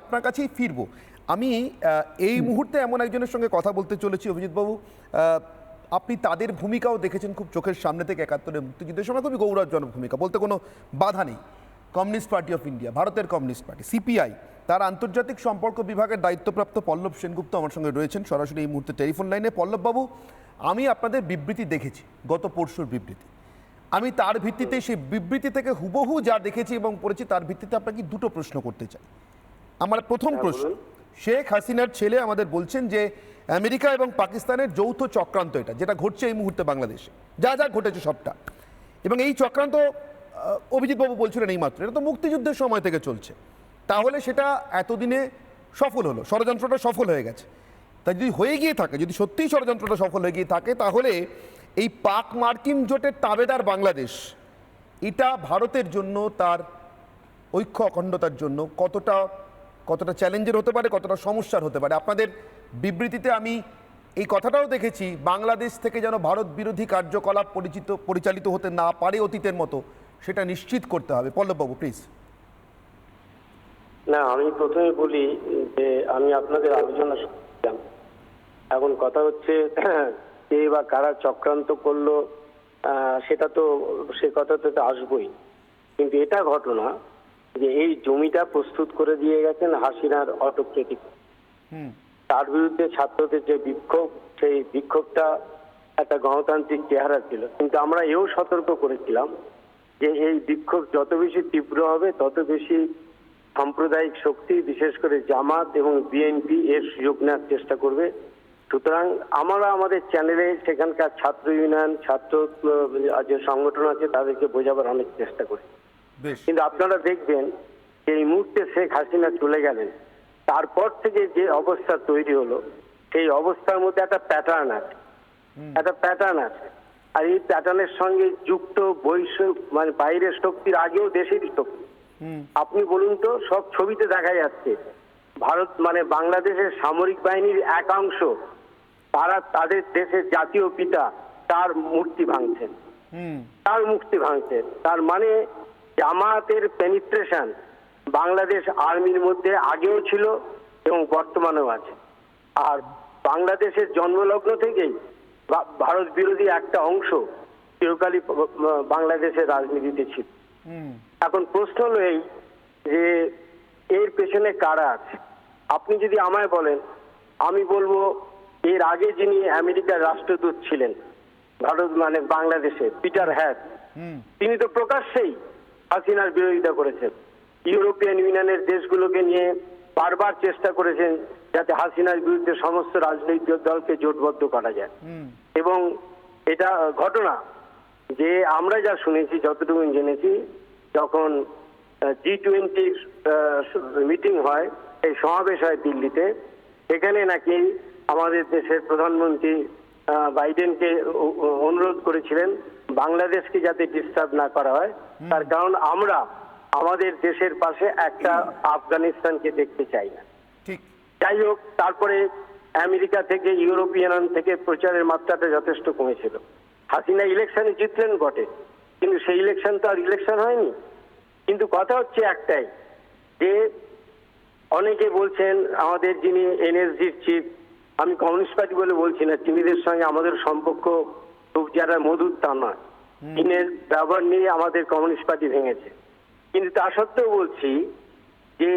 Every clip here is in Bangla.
আপনার কাছেই ফিরবো। আমি এই মুহূর্তে এমন একজনের সঙ্গে কথা বলতে চলেছি অভিজিৎবাবু। আপনি তাদের ভূমিকাও দেখেছেন খুব চোখের সামনে থেকে একাত্তরের মুক্তিযুদ্ধের সময় খুবই গৌরবজনক ভূমিকা বলতে কোনো বাধা নেই। কমিউনিস্ট পার্টি অফ ইন্ডিয়া ভারতের কমিউনিস্ট পার্টি সিপিআই তার আন্তর্জাতিক সম্পর্ক বিভাগের দায়িত্বপ্রাপ্ত পল্লব সেনগুপ্ত আমার সঙ্গে রয়েছেন সরাসরি এই মুহূর্তে টেলিফোন লাইনে। পল্লববাবু আমি আপনাদের বিবৃতি দেখেছি গত পরশুর বিবৃতি। আমি তার ভিত্তিতে সেই বিবৃতি থেকে হুবহু যা দেখেছি এবং পড়েছি তার ভিত্তিতে আপনাকে দুটো প্রশ্ন করতে চাই। আমার প্রথম প্রশ্ন। শেখ হাসিনার ছেলে আমাদের বলছেন যে আমেরিকা এবং পাকিস্তানের যৌথ চক্রান্ত এটা যেটা ঘটছে এই মুহূর্তে বাংলাদেশে। যা যা ঘটেছে সবটা। এবং এই চক্রান্ত অভিজিৎবাবু বলছিলেন এই মাত্র। এটা তো মুক্তিযুদ্ধের সময় থেকে চলছে। তাহলে সেটা এতদিনে সফল হলো ষড়যন্ত্রটা সফল হয়ে গেছে। তাই যদি হয়ে গিয়ে থাকে যদি সত্যিই ষড়যন্ত্রটা সফল হয়ে গিয়ে থাকে তাহলে এই পাক মার্কিন জোটের তাবেদার বাংলাদেশ এটা ভারতের জন্য তার ঐক্য অখণ্ডতার জন্য কতটা কতটা চ্যালেঞ্জের হতে পারে, কতটা সমস্যার হতে পারে। আপনাদের বিবৃতিতে আমি এই কথাটাও দেখেছি, বাংলাদেশ থেকে যেন ভারত বিরোধী কার্যকলাপ পরিচিত, পরিচালিত হতে না পারে অতীতের মতো, সেটা নিশ্চিত করতে হবে। পল্লববাবু প্লিজ না, আমি প্রথমে বলি যে, আমি আপনাদের আলোচনা শুনছিলাম। এখন কথা হচ্ছে, কে বা কারা চক্রান্ত করল সেটা তো, সে কথাতে তো আসবই। কিন্তু এটা ঘটনা যে এই জমিটা প্রস্তুত করে দিয়ে গেছেন হাসিনার অটোক্রেটিক। তার বিরুদ্ধে ছাত্রদের যে বিক্ষোভ সেই বিক্ষোভটা একটা গণতান্ত্রিক চেহারা ছিল। কিন্তু আমরা এও সতর্ক করেছিলাম যে এই বিক্ষোভ যত বেশি তীব্র হবে তত বেশি সাম্প্রদায়িক শক্তি বিশেষ করে জামাত এবং বিএনপি এর সুযোগ নেওয়ার চেষ্টা করবে। সুতরাং আমরা আমাদের চ্যানেলে সেখানকার ছাত্র ইউনিয়ন ছাত্র যে সংগঠন আছে তাদেরকে বোঝাবার অনেক চেষ্টা করি। বেশ কিন্তু আপনারা দেখবেন যে এই মুহূর্তে শেখ হাসিনা চলে গেলেন। তারপর থেকে যে অবস্থা তৈরি হলো সেই অবস্থার মধ্যে একটা প্যাটার্ন আছে। একটা প্যাটার্ন আছে। আর এই প্যাটার্নের সঙ্গে যুক্ত বৈশ্ব মানে বাইরের শক্তির আগেও দেশেরই শক্তি। আপনি বলুন তো সব ছবিতে দেখা যাচ্ছে ভারত মানে বাংলাদেশের সামরিক বাহিনীর একাংশ তারা তাদের দেশের জাতীয় পিতা তার মূর্তি ভাঙছেন। তার মুক্তি ভাঙছে তার মানে জামাতের পেনিট্রেশন বাংলাদেশ আর্মির মধ্যে আগেও ছিল এবং বর্তমানেও আছে। আর বাংলাদেশের জন্মলগ্ন থেকেই ভারত বিরোধী একটা অংশ চিরকালই বাংলাদেশের রাজনীতিতে ছিল। এখন প্রশ্ন হলো এই যে এর পেছনে কারা আছে? আপনি যদি আমায় বলেন আমি বলব এর আগে যিনি আমেরিকার রাষ্ট্রদূত ছিলেন ভারত মানে বাংলাদেশে পিটার হ্যাট তিনি তো প্রকাশ্যেই হাসিনার বিরোধিতা করেছেন। ইউরোপিয়ান ইউনিয়নের দেশগুলোকে নিয়ে বারবার চেষ্টা করেছেন যাতে হাসিনার বিরুদ্ধে সমস্ত রাজনৈতিক দলকে জোটবদ্ধ করা যায়। এবং এটা ঘটনা যে আমরা যা শুনেছি যতটুকু জেনেছি যখন জি টোয়েন্টির মিটিং হয় এই সমাবেশ হয় দিল্লিতে সেখানে নাকি আমাদের দেশের প্রধানমন্ত্রী বাইডেনকে অনুরোধ করেছিলেন বাংলাদেশকে যাতে ডিস্টার্ব না করা হয় তার কারণ আমরা আমাদের দেশের পাশে একটা আফগানিস্তানকে দেখতে চাই না। যাই হোক তারপরে আমেরিকা থেকে ইউরোপিয়ান থেকে প্রচারের মাত্রাটা যথেষ্ট কমেছিল। হাসিনা ইলেকশনে জিতলেন বটে কিন্তু সেই ইলেকশন তো আর ইলেকশন হয়নি। কিন্তু কথা হচ্ছে একটাই যে অনেকে বলছেন আমাদের যিনি এনএসজির চিফ আমি কমিউনিস্ট পার্টি বলে বলছি না চীনিদের সঙ্গে আমাদের সম্পর্ক যারা মধুর তা নয়। চীনের ব্যবহার নিয়ে আমাদের কমিউনিস্ট পার্টি ভেঙেছে। কিন্তু তা সত্ত্বেও বলছি যে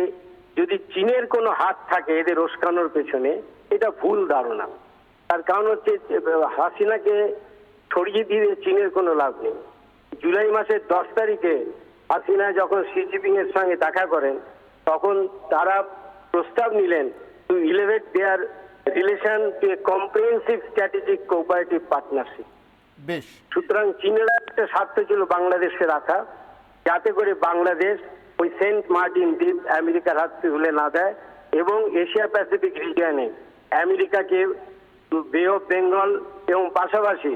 যদি চীনের কোনো হাত থাকে এদের উস্কানোর পেছনে এটা ভুল ধারণা। তার কারণ হচ্ছে হাসিনাকে ছড়িয়ে দিয়ে চীনের কোনো লাভ নেই। জুলাই মাসের দশ তারিখে হাসিনা যখন শি জিপিং এর সঙ্গে দেখা করেন তখন তারা প্রস্তাব নিলেন to elevate their relation to a comprehensive strategic cooperative partnership বেশ। সুতরাং চীনের একটা স্বার্থ ছিল বাংলাদেশে রাখা যাতে করে বাংলাদেশ ওই সেন্ট মার্টিন দ্বীপ আমেরিকার হাত তুলে না দেয় এবং এশিয়া প্যাসিফিক রিজিয়নে আমেরিকাকে বে অফ বেঙ্গল এবং পাশাপাশি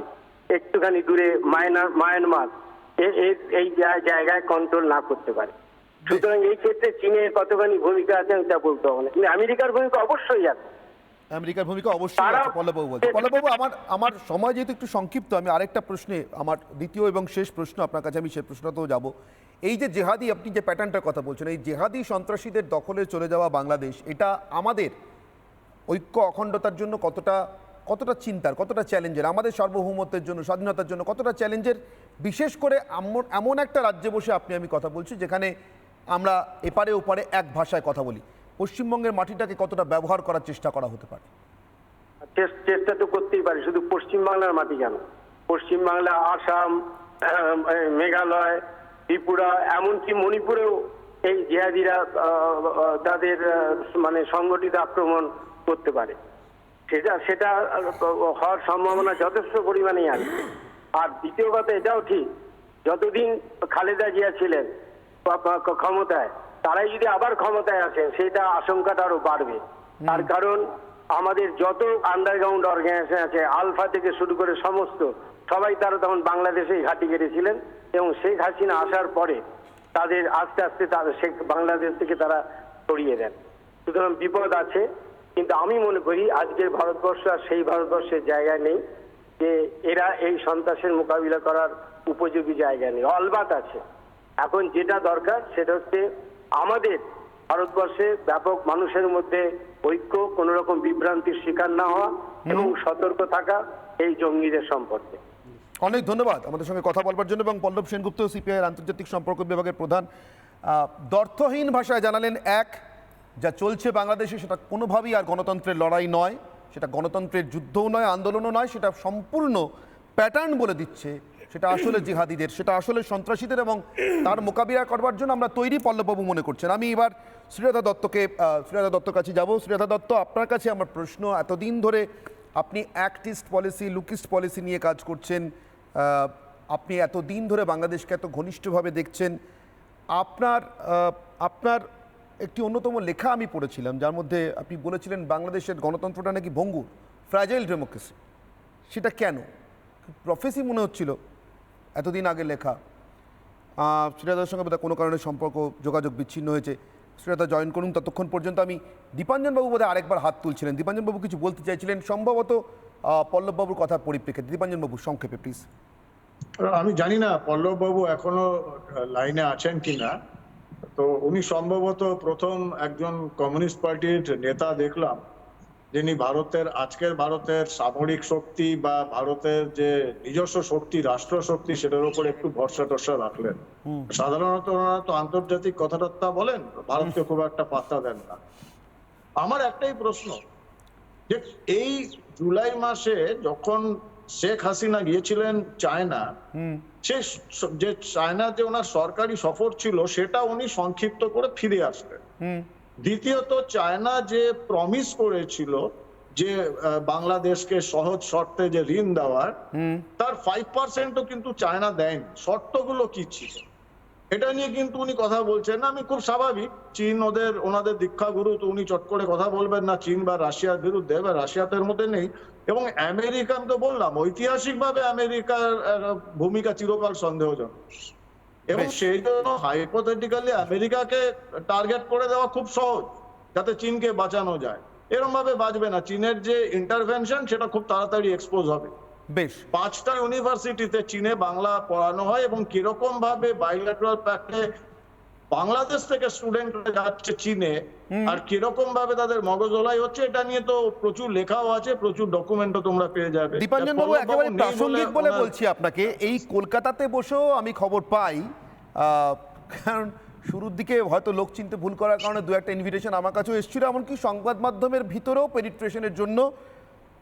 একটুখানি দূরে মায়ানমার মায়ানমার এই জায়গায় কন্ট্রোল না করতে পারে। সুতরাং এই ক্ষেত্রে চীনের কতখানি ভূমিকা আছে আমি তা বলতে হবে না। কিন্তু আমেরিকার ভূমিকা অবশ্যই আছে। আমেরিকার ভূমিকা অবশ্যই আছে পল্লববাবু বলছে। পল্লববাবু আমার আমার সময় যেহেতু একটু সংক্ষিপ্ত আমি আরেকটা প্রশ্নে আমার দ্বিতীয় এবং শেষ প্রশ্ন আপনার কাছে আমি সেই প্রশ্নতেও যাব। এই যে জেহাদি আপনি যে প্যাটার্নটার কথা বলছেন এই জেহাদি সন্ত্রাসীদের দখলে চলে যাওয়া বাংলাদেশ এটা আমাদের ঐক্য অখণ্ডতার জন্য কতটা কতটা চিন্তার কতটা চ্যালেঞ্জের আমাদের সার্বভৌমত্বের জন্য স্বাধীনতার জন্য কতটা চ্যালেঞ্জের? বিশেষ করে এমন একটা রাজ্যে বসে আপনি আমি কথা বলছি যেখানে আমরা এপারে ওপারে এক ভাষায় কথা বলি। পশ্চিমবঙ্গের মাটিটাকে কতটা ব্যবহার করার চেষ্টা করা হতে পারে? চেষ্টা তো করতেই পারি, শুধু পশ্চিমবাংলার মাটি কেন? পশ্চিমবাংলা, আসাম মেঘালয়, ত্রিপুরা, এমনকি মণিপুরেও এই জিহাদিরা তাদের মানে সংগঠিত আক্রমণ করতে পারে। সেটা সেটা হওয়ার সম্ভাবনা যথেষ্ট পরিমাণেই আছে। আর দ্বিতীয় কথা, এটাও ঠিক, যতদিন খালেদা জিয়া ছিলেন ক্ষমতায় তারাই যদি আবার ক্ষমতায় আসেন সেটা আশঙ্কাটা আরও বাড়বে। তার কারণ আমাদের যত আন্ডারগ্রাউন্ড অর্গানাইজেশন আছে আলফা থেকে শুরু করে সমস্ত সবাই তারা তখন বাংলাদেশেই ঘাঁটি কেটেছিলেন এবং শেখ হাসিনা আসার পরে তাদের আস্তে আস্তে তাদের শেখ বাংলাদেশ থেকে তারা সরিয়ে দেন। সুতরাং বিপদ আছে কিন্তু আমি মনে করি আজকের ভারতবর্ষ আর সেই ভারতবর্ষের জায়গায় নেই যে এরা এই সন্ত্রাসের মোকাবিলা করার উপযোগী জায়গা নেই। অলবাত আছে। এখন যেটা দরকার সেটা হচ্ছে আমাদের ভারতবর্ষে ব্যাপক মানুষের মধ্যে ঐক্য কোন রকম বিভ্রান্তির শিকার না হওয়া এবং সতর্ক থাকা এই জঙ্গিদের সম্পর্কে। অনেক ধন্যবাদ আমাদের সঙ্গে কথা বলবার জন্য এবং পল্লব সেনগুপ্ত সিপিআই আন্তর্জাতিক সম্পর্ক বিভাগের প্রধান। দর্থহীন ভাষায় জানালেন এক যা চলছে বাংলাদেশে সেটা কোনোভাবেই আর গণতন্ত্রের লড়াই নয় সেটা গণতন্ত্রের যুদ্ধও নয় আন্দোলনও নয় সেটা সম্পূর্ণ প্যাটার্ন বলে দিচ্ছে সেটা আসলে জিহাদিদের, সেটা আসলে সন্ত্রাসীদের এবং তার মোকাবিলা করবার জন্য আমরা তৈরি পল্লববাবু মনে করছেন। আমি এবার শ্রীরাধা দত্তকে শ্রীরাধা দত্তর কাছে যাব। শ্রীরাধা দত্ত, আপনার কাছে আমার প্রশ্ন, এতদিন ধরে আপনি অ্যাক্টিস্ট পলিসি লুকিস্ট পলিসি নিয়ে কাজ করছেন আপনি এতদিন ধরে বাংলাদেশকে এত ঘনিষ্ঠভাবে দেখছেন, আপনার আপনার একটি অন্যতম লেখা আমি পড়েছিলাম, যার মধ্যে আপনি বলেছিলেন বাংলাদেশের গণতন্ত্রটা নাকি ভঙ্গুর ফ্র্যাজাইল ডেমোক্রেসি সেটা কেন? প্রফেসি মনে হচ্ছিল। এতদিন আগে লেখা। আহ, শ্রীরাধার সঙ্গে বোধহয় কোনো কারণে সম্পর্ক যোগাযোগ বিচ্ছিন্ন হয়েছে। শ্রীরাধা জয়েন করুন ততক্ষণ পর্যন্ত আমি দীপাঞ্জনবাবু বোধহয় আরেকবার হাত তুলছিলেন। দীপাঞ্জনবাবু কিছু বলতে চাইছিলেন সম্ভবত পল্লববাবুর কথার পরিপ্রেক্ষিতে। দীপাঞ্জনবাবু সংক্ষেপে প্লিজ আমি জানি না পল্লববাবু এখনও লাইনে আছেন কিনা। তো উনি সম্ভবত প্রথম একজন কমিউনিস্ট পার্টির নেতা দেখলাম। যিনি ভারতের আজকের ভারতের সামরিক শক্তি বা ভারতের যে নিজস্ব শক্তি রাষ্ট্র শক্তি সেটার উপর একটু ভরসা টরসা রাখলেন। সাধারণত ওনারা তো আন্তর্জাতিক কথাবার্তা বলেন ভারতকে খুব একটা পাত্তা দেন না। আমার একটাই প্রশ্ন যে এই জুলাই মাসে যখন শেখ হাসিনা গিয়েছিলেন চায়না সে যে চায়না যে ওনার সরকারি সফর ছিল সেটা উনি সংক্ষিপ্ত করে ফিরে আসলেন। দ্বিতীয়ত চায়না যে প্রমিস করেছিল যে বাংলাদেশকে সহজ শর্তে যে ঋণ দেওয়ার তার ফাইভ পার্সেন্টও কিন্তু চায়না দেয়নি। শর্তগুলো কি ছিল? এটা নিয়ে কিন্তু উনি কথা বলছেন। না আমি খুব স্বাভাবিক চীন ওদের ওনাদের দীক্ষাগুরু তো উনি চট করে কথা বলবেন না চীন বা রাশিয়ার বিরুদ্ধে বা রাশিয়া তো এর মধ্যে নেই। এবং আমেরিকা আমি তো বললাম ঐতিহাসিকভাবে আমেরিকার ভূমিকা চিরকাল সন্দেহজনক। এবং সেই জন্য হাইপোথেটিক্যালি আমেরিকাকে টার্গেট করে দেওয়া খুব সহজ যাতে চীনকে বাঁচানো যায়। এরকম ভাবে বাঁচবে না। চীনের যে ইন্টারভেনশন সেটা খুব তাড়াতাড়ি এক্সপোজ হবে। বেশ। পাঁচটা ইউনিভার্সিটিতে চীনে বাংলা পড়ানো হয় এবং কীরকম ভাবে বাইলেটারাল প্যাক্টে বাংলাদেশ থেকে স্টুডেন্ট যাচ্ছে চীনে আর কীরকম ভাবে তাদের মগজলাই হচ্ছে এটা নিয়ে তো প্রচুর লেখাও আছে প্রচুর ডকুমেন্টও তোমরা পেয়ে যাবে। দীপাঞ্জন বাবু একেবারে প্রাসঙ্গিক বলে বলছি আপনাকে এই কলকাতাতে বসেও আমি খবর পাই কারণ শুরুর দিকে হয়তো লোক চিনতে ভুল করার কারণে দু একটা ইনভিটেশন আমার কাছেও এসেছিল এমনকি সংবাদ মাধ্যমের ভিতরেও পেনিট্রেশনের জন্য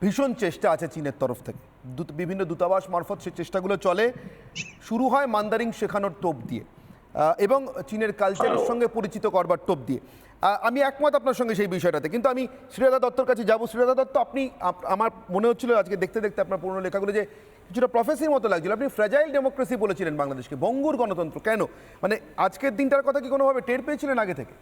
ভীষণ চেষ্টা আছে চীনের তরফ থেকে। বিভিন্ন দূতাবাস মারফত সেই চেষ্টাগুলো চলে। শুরু হয় মান্দারিং শেখানোর টোপ দিয়ে। এবং চীনের কালচারের সঙ্গে পরিচিত করবার টোপ দিয়ে। আমি একমত আপনার সঙ্গে সেই বিষয়টাতে কিন্তু আমি শ্রীরাধা দত্তর কাছে যাব। শ্রীরাধা দত্ত আপনি আমার মনে হচ্ছিল আজকে দেখতে দেখতে আপনার পুরনো লেখাগুলো যে কিছুটা প্রফেসির মতো লাগছিল। আপনি ফ্রেজাইল ডেমোক্রেসি বলেছিলেন বাংলাদেশকে বঙ্গুর গণতন্ত্র। কেন? মানে আজকের দিনটার কথা কি কোনোভাবে টের পেয়েছিলেন আগে থেকে?